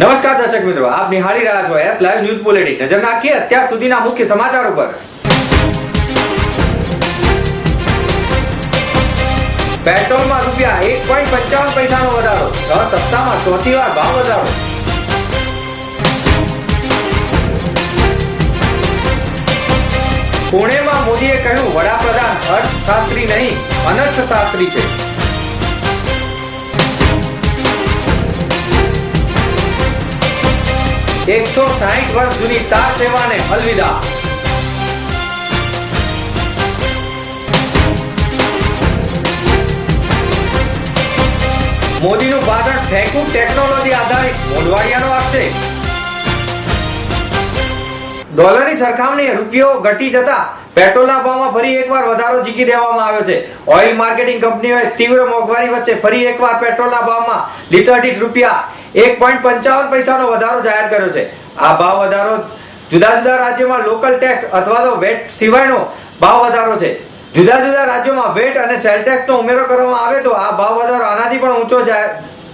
નમસ્કાર દર્શક મિત્રો, આપ નિહાળી રહ્યા છો એસ લાઈવ ન્યૂઝ બુલેટિન નજર નાખીએ અત્યાર સુધીના મુખ્ય સમાચાર ઉપર. પેટ્રોલમાં રૂપિયા એક પોઈન્ટ પંચાવન પૈસાનો વધારો. છ સપ્તાહમાં ચોથી વાર ભાવ વધારો. પુણેમાં મોદીએ કહ્યું, વડાપ્રધાન અર્થશાસ્ત્રી નહીં, અનર્થશાસ્ત્રી છે. એકસો સાહીઠ વર્ષ જૂની તાર સેવાને અલવિદા. મોદીનું ભાષણ ફેંકું ટેકનોલોજી આધારિત મોઢવાડિયાનો આક્ષેપ. ડોલરની સરખામણીએ રૂપિયો ઘટી જતા પેટ્રોલના ભાવમાં ફરી એકવાર વધારો જીકી દેવામાં આવ્યો છે. ઓઇલ માર્કેટિંગ કંપનીઓએ તીવ્ર મોંઘવારી વચ્ચે ફરી એકવાર પેટ્રોલના ભાવમાં લીટર દીઠ રૂપિયા એક પોઈન્ટ પંચાવન પૈસાનો વધારો જાહેર કર્યો છે. આ ભાવ વધારો જુદા જુદા રાજ્યોમાં લોકલ ટેક્સ અથવા તો વેટ સિવાયનો ભાવ વધારો છે. જુદા જુદા રાજ્યોમાં વેટ અને સેલ ટેક્સનો ઉમેરો કરવામાં આવે તો આ ભાવ વધારો આનાથી પણ ઊંચો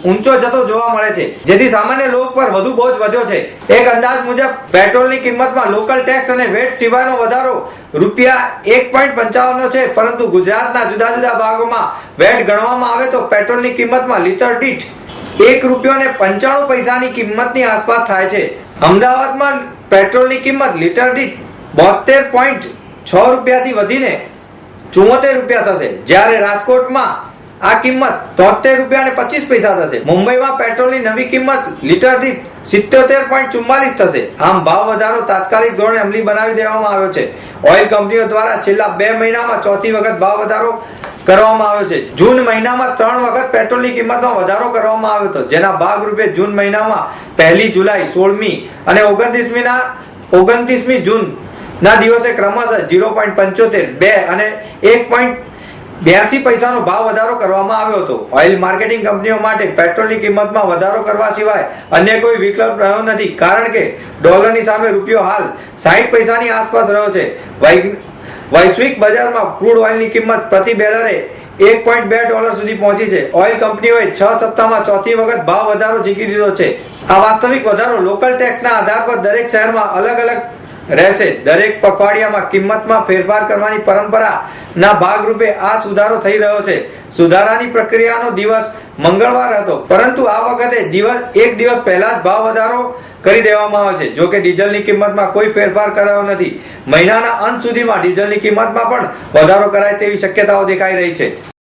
ઊંચો જતો જોવા મળે છે. જેથી સામાન્ય લોક પર વધુ બોજ વધ્યો છે. એક અંદાજ મુજબ પેટ્રોલની કિંમતમાં લોકલ ટેક્સ અને વેટ સિવાયનો વધારો રૂપિયા એક પોઈન્ટ પંચાવનનો છે. પરંતુ ગુજરાતના જુદા જુદા ભાગોમાં વેટ ગણવામાં આવે તો પેટ્રોલની કિંમતમાં લીટર દીઠ એક રૂપિયો ને પંચાણું પૈસાની કિંમતની આસપાસ થાય છે. અમદાવાદમાં પેટ્રોલની કિંમત લીટર દીઠ બોતેર પોઈન્ટ છ રૂપિયાથી વધીને ચુમ્મોતેર રૂપિયા થશે. જ્યારે રાજકોટમાં આ કિંમત તોતેર રૂપિયા અને પચીસ પૈસા થશે. મુંબઈમાં પેટ્રોલની નવી કિંમત લીટર દીઠ સિત્તોતેર પોઈન્ટ ચુમ્માલીસ થશે. આમ ભાવ વધારો તાત્કાલિક ધોરણે અમલી બનાવી દેવામાં આવ્યો છે. ઓઇલ કંપનીઓ દ્વારા છેલ્લા બે મહિનામાં ચોથી વખત ભાવ વધારો કરવામાં આવ્યો છે. જૂન મહિનામાં ત્રણ વખત પેટ્રોલની કિંમતમાં વધારો કરવામાં આવ્યો હતો. જેના ભાગરૂપે જૂન મહિનામાં પહેલી જુલાઈ, સોળમી અને ઓગણત્રીસમીના ઓગણત્રીસમી જૂન ના દિવસે ક્રમશઃ ઝીરો પોઈન્ટ પંચોતેર, બે અને એક પોઈન્ટ બ્યાસી પૈસાનો ભાવ વધારો કરવામાં આવ્યો હતો. ઓઇલ માર્કેટિંગ કંપનીઓ માટે પેટ્રોલની કિંમતમાં વધારો કરવા સિવાય અન્ય કોઈ વિકલ્પ રહ્યો નથી. કારણ કે ડોલરની સામે રૂપિયો હાલ સાહીઠ પૈસાની આસપાસ રહ્યો છે. વૈશ્વિક બજારમાં ક્રૂડ ઓઇલની કિંમત પ્રતિ બેલરે એક પોઈન્ટ બે ડોલર સુધી પહોંચી છે. ઓઇલ કંપનીઓએ છ સપ્તાહમાં ચોથી વખત ભાવ વધારો જીકી દીધો છે. આ વાસ્તવિક વધારો લોકલ ટેક્સના આધાર પર દરેક શહેરમાં અલગ અલગ રહેશે. દરેક પખવાડિયામાં કિંમતમાં ફેરફાર કરવાની પરંપરાના ભાગરૂપે આ સુધારો થઈ રહ્યો છે. સુધારાની પ્રક્રિયાનો દિવસ મંગળવાર હતો, પરંતુ આ વખતે દિવસ, એક દિવસ પહેલા જ ભાવ વધારો કરી દેવામાં આવે છે. જો કે ડીઝલની કિંમતમાં કોઈ ફેરફાર કરાયો નથી. મહિનાના અંત સુધીમાં ડીઝલની કિંમતમાં પણ વધારો કરાય તેવી શક્યતાઓ દેખાઈ રહી છે.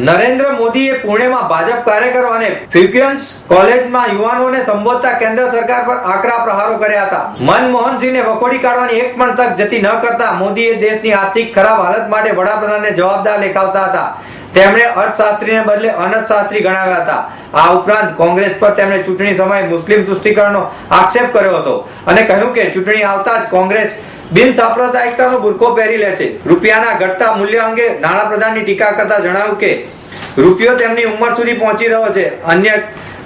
નરેન્દ્ર મોદીએ પુણેમાં ભાજપ કાર્યકરો અને ફ્યુગન્સ કોલેજમાં યુવાનોને સંબોધતા કેન્દ્ર સરકાર પર આકરા પ્રહારો કર્યા હતા. મનમોહનસિંહને વખોડી કાઢવાની એક પણ તક જતી ન કરતા મોદીએ દેશની આર્થિક ખરાબ હાલત માટે વડાપ્રધાનને જવાબદાર લેખાવતા હતા. તેમણે અર્થશાસ્ત્રીને બદલે અનર્થશાસ્ત્રી ગણાવ્યા હતા. આ ઉપરાંત કોંગ્રેસ પર તેમણે ચૂંટણી સમયે મુસ્લિમ તુષ્ટિકરણનો આક્ષેપ કર્યો હતો અને કહ્યું કે ચૂંટણી આવતા જ કોંગ્રેસ બિન સાંપ્રદાયિકતાનો બુરખો પહેરી લે છે રૂપિયાના ઘટતા મૂલ્ય અંગે નાણાપ્રધાનની ટીકા કરતા જણાવ્યું કે રૂપિયો તેમની ઉંમર સુધી પહોંચી રહ્યો છે અન્ય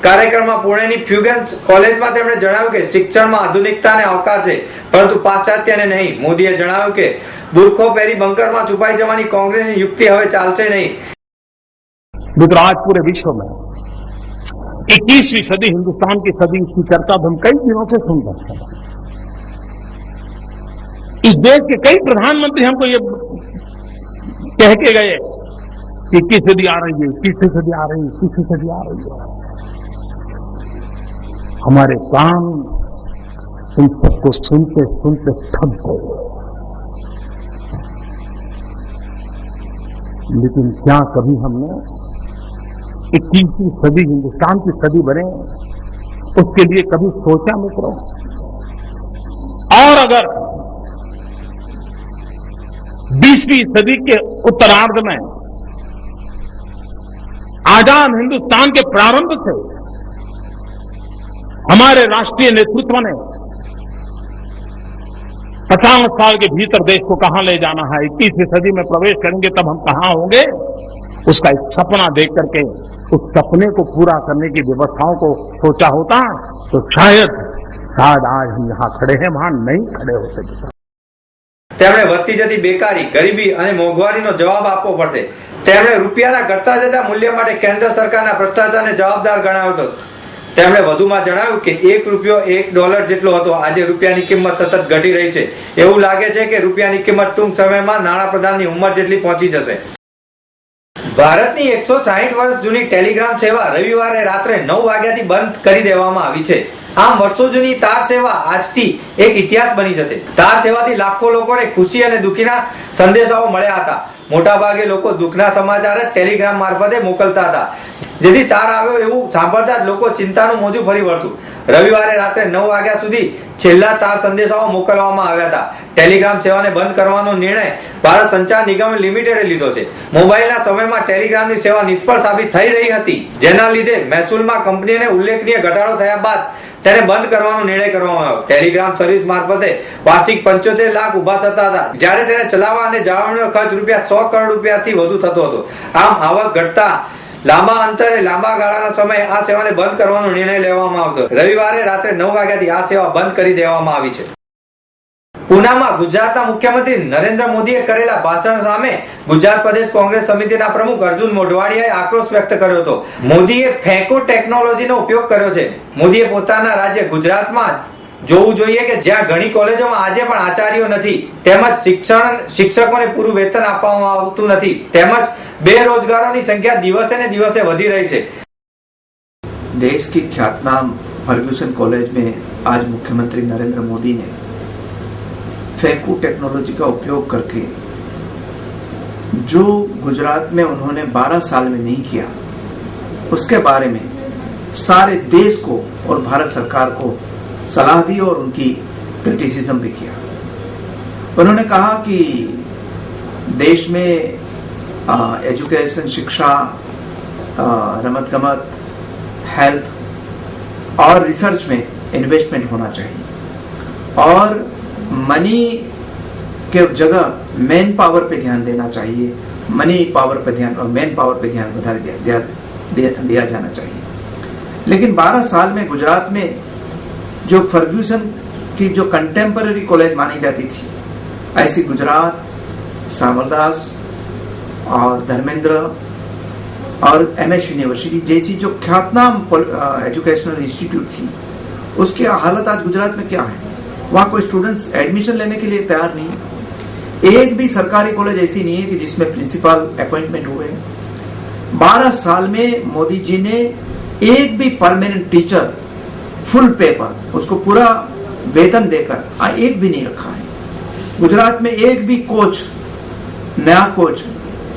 કાર્યક્રમમાં પુણેની ફ્યુગન્સ કોલેજમાં તેમણે જણાવ્યું કે શિક્ષણમાં આધુનિકતાને આવકાર છે પરંતુ પાશ્ચાત્યને નહીં મોદીએ જણાવ્યું કે બુરખો પહેરી બંકરમાં છુપાઈ જવાની કોંગ્રેસની યુક્તિ હવે ચાલશે નહીં मित्र आज पूरे विश्व में 21वीं सदी हिंदुस्तान की सदी इसकी चर्चा अब हम कई दिनों से सुन रहे हैं इस देश के कई प्रधानमंत्री हमको ये कह के गए कि इक्कीस सदी आ रही है इक्कीसवीं सदी आ रही है इक्कीसवीं सदी आ रही है। हमारे कान इन सबको सुनते सुनते थक गए। लेकिन क्या कभी हमने इक्कीसवीं सदी, हिंदुस्तान की सदी बने, उसके लिए कभी सोचा मित्रों और अगर बीसवीं सदी के उत्तरार्ध में आज़ाद हिंदुस्तान के प्रारंभ से हमारे राष्ट्रीय नेतृत्व ने पचास साल के भीतर देश को कहाँ ले जाना है, इक्कीसवीं सदी में प्रवेश करेंगे तब हम कहाँ होंगे, उसका एक सपना देख करके, उस सपने को पूरा करने की व्यवस्थाओं को सोचा होता तो शायद शायद आज हम यहाँ खड़े हैं, वहाँ नहीं खड़े हो होते તેમણે વધતી જતી બેકારી, ગરીબી અને મોંઘવારીનો જવાબ આપવો પડશે. તેમણે રૂપિયાના ઘટતા જતા મૂલ્ય માટે કેન્દ્ર સરકારના ભ્રષ્ટાચારને જવાબદાર ગણાવ્યો હતો. તેમણે વધુમાં જણાવ્યું કે એક રૂપિયો એક ડોલર જેટલો હતો. આજે રૂપિયાની કિંમત સતત ઘટી રહી છે. એવું લાગે છે કે રૂપિયાની કિંમત ટૂંક સમયમાં નાણાપ્રધાનની ઉંમર જેટલી પહોંચી જશે. ભારતની એકસો સાહીઠ વર્ષ જૂની ટેલિગ્રામ સેવા રવિવારે રાત્રે નવ વાગ્યાથી બંધ કરી દેવામાં આવી છે. આમ વર્ષો જૂની તાર સેવા આજથી એક ઇતિહાસ બની જશે. તાર સેવાથી લાખો લોકોને ખુશી અને દુઃખીના સંદેશાઓ મળ્યા હતા. મોટા ભાગે લોકો દુઃખના સમાચાર જ ટેલિગ્રામ મારફતે મોકલતા હતા. જેથી તાર આવ્યો એવું સાંભળતા જ લોકો ચિંતાનું મોજું ફરી વળતું. રવિવારે રાત્રે નવ વાગ્યા સુધી છેલ્લા તાર સંદેશાઓ મોકલવામાં આવ્યા હતા. ટેલિગ્રામ સેવાને બંધ કરવાનો નિર્ણય ભારત સંચાર નિગમ લિમિટેડે લીધો છે. મોબાઈલના સમયમાં ટેલિગ્રામની સેવા નિષ્ફળ સાબિત થઈ રહી હતી. જેના લીધે મહેસૂલમાં કંપનીને ઉલ્લેખનીય ઘટાડો થયા બાદ તેને બંધ કરવાનો નિર્ણય કરવામાં આવ્યો. ટેલિગ્રામ સર્વિસ મારફતે વાર્ષિક પંચોતેર લાખ ઊભા થતા હતા. જ્યારે તેને ચલાવવા અને જાળવણીનો ખર્ચ રૂપિયા સો કરોડ રૂપિયાથી વધુ થતો હતો. આમ આવક ઘટતા લાંબા અંતરે, લાંબા ગાળાના સમયે આ સેવાને બંધ કરવાનો નિર્ણય લેવામાં આવતો. રવિવારે રાત્રે નવ વાગ્યાથી આ સેવા બંધ કરી દેવામાં આવી છે. પૂનામાં ગુજરાતના મુખ્યમંત્રી નરેન્દ્ર મોદીએ કરેલા ભાષણ સામે ગુજરાત પ્રદેશ કોંગ્રેસ સમિતિના પ્રમુખ અર્જુન મોઢવાડિયાએ આક્રોશ વ્યક્ત કર્યો હતો. મોદીએ ફેંકો ટેકનોલોજીનો ઉપયોગ કર્યો છે. મોદીએ પોતાના રાજ્ય ગુજરાતમાં જોવું જોઈએ કે જ્યાં ઘણી કોલેજોમાં આજે પણ આચાર્યો નથી તેમજ શિક્ષણ શિક્ષકોને પૂરું વેતન આપવામાં આવતું નથી તેમજ બેરોજગારોની સંખ્યા દિવસે ને દિવસે વધી રહી છે देश की ख्यातनाम फर्ग्यूसन कॉलेज में आज मुख्यमंत्री नरेंद्र मोदी ने फैकू टेक्नोलॉजी का उपयोग करके जो गुजरात में उन्होंने 12 साल में नहीं किया उसके बारे में सारे देश को और भारत सरकार को सलाह दी और उनकी क्रिटिसिज्म भी किया। उन्होंने कहा कि देश में आ, एजुकेशन शिक्षा रमत गमत हेल्थ और रिसर्च में इन्वेस्टमेंट होना चाहिए। और मनी के जगह मैन पावर पे ध्यान देना चाहिए। मनी पावर पे ध्यान और मैन पावर पे ध्यान दिया, दिया, दिया जाना चाहिए। लेकिन 12 साल में गुजरात में जो फर्ग्यूसन की जो कंटेम्पररी कॉलेज मानी जाती थी। ऐसी गुजरात सामरदास और धर्मेंद्र और एम एस यूनिवर्सिटी जैसी जो ख्यातनाम एजुकेशनल इंस्टीट्यूट थी, उसकी हालत आज गुजरात में क्या है? वहाँ कोई स्टूडेंट्स एडमिशन लेने के लिए तैयार नहीं। एक भी सरकारी कॉलेज ऐसी नहीं है कि जिसमें प्रिंसिपल अपॉइंटमेंट हुए। बारह साल में मोदी जी ने एक भी परमानेंट टीचर फुल पेपर उसको पूरा वेतन देकर आ, एक भी नहीं रखा है। गुजरात में एक भी कोच नया कोच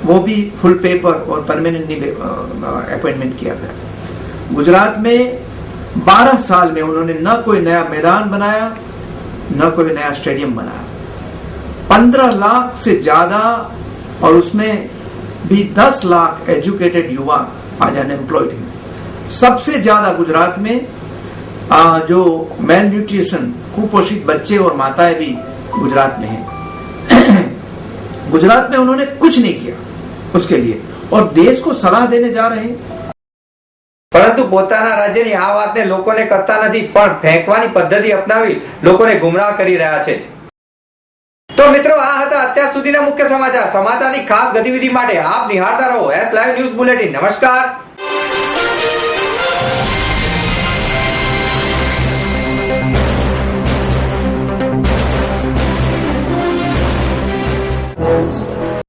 वो भी फुल पेपर और परमानेंट अपॉइंटमेंट किया गया। गुजरात में 12 साल में उन्होंने न कोई नया मैदान बनाया न कोई नया स्टेडियम बनाया। 15 लाख से ज़्यादा और उसमें भी 10 लाख एजुकेटेड युवा आज अनएम्प्लॉयड हैं। सबसे ज़्यादा गुजरात में जो मेल न्यूट्रिशन कुपोषित बच्चे और माताएं भी गुजरात में हैं गुजरात में उन्होंने कुछ नहीं किया उसके लिए और देश को सलाह देने जा रहे हैं પરંતુ પોતાના રાજ્યની આ વાતને લોકોને કરતા નથી પણ ફેંકવાની પદ્ધતિ અપનાવી લોકોને ગુમરાહ કરી રહ્યા છે તો મિત્રો આ હતા અત્યાર સુધીના મુખ્ય સમાચાર સમાચારની ખાસ ગતિવિધિ માટે આપ નિહાળતા રહો એસ લાઈવ ન્યૂઝ બુલેટિન નમસ્કાર